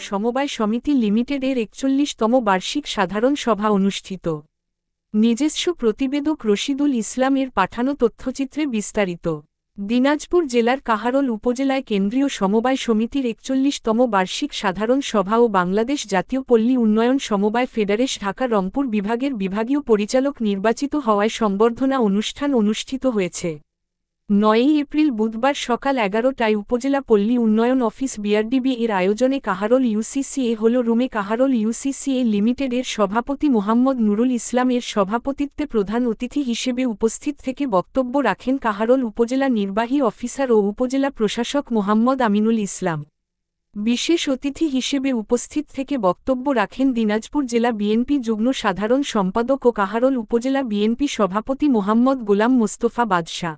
সমবায় সমিতি লিমিটেডের একচল্লিশতম বার্ষিক সাধারণ সভা অনুষ্ঠিত। নিজস্ব প্রতিবেদক রশিদুল ইসলামের পাঠানো তথ্যচিত্রে বিস্তারিত। দিনাজপুর জেলার কাহারল উপজেলায় কেন্দ্রীয় সমবায় সমিতির একচল্লিশতম বার্ষিক সাধারণ সভা ও বাংলাদেশ জাতীয় পল্লী উন্নয়ন সমবায় ফেডারেশ ঢাকা রংপুর বিভাগের বিভাগীয় পরিচালক নির্বাচিত হওয়ায় সংবর্ধনা অনুষ্ঠান অনুষ্ঠিত হয়েছে। নয়ই এপ্রিল বুধবার সকাল এগারোটায় উপজেলা পল্লী উন্নয়ন অফিস বিআরডিবি এর আয়োজনে কাহারল ইউসিসিএ হল রুমে কাহারল ইউসিসিএ লিমিটেডের সভাপতি মোহাম্মদ নুরুল ইসলাম এর সভাপতিত্বে প্রধান অতিথি হিসেবে উপস্থিত থেকে বক্তব্য রাখেন কাহারল উপজেলা নির্বাহী অফিসার ও উপজেলা প্রশাসক মোহাম্মদ আমিনুল ইসলাম। বিশেষ অতিথি হিসেবে উপস্থিত থেকে বক্তব্য রাখেন দিনাজপুর জেলা বিএনপি যুগ্ম সাধারণ সম্পাদক ও কাহারল উপজেলা বিএনপি সভাপতি মোহাম্মদ গোলাম মোস্তফা বাদশাহ।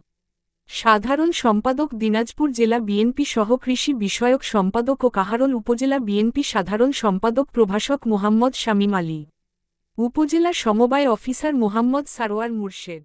সাধারণ সম্পাদক দিনাজপুর জেলা বিএনপি সহ কৃষি বিষয়ক সম্পাদক ও কাহারল উপজেলা বিএনপি সাধারণ সম্পাদক প্রভাষক মোহাম্মদ শামীম আলী। উপজেলা সমবায় অফিসার মোহাম্মদ সারোয়ার মুর্শেদ।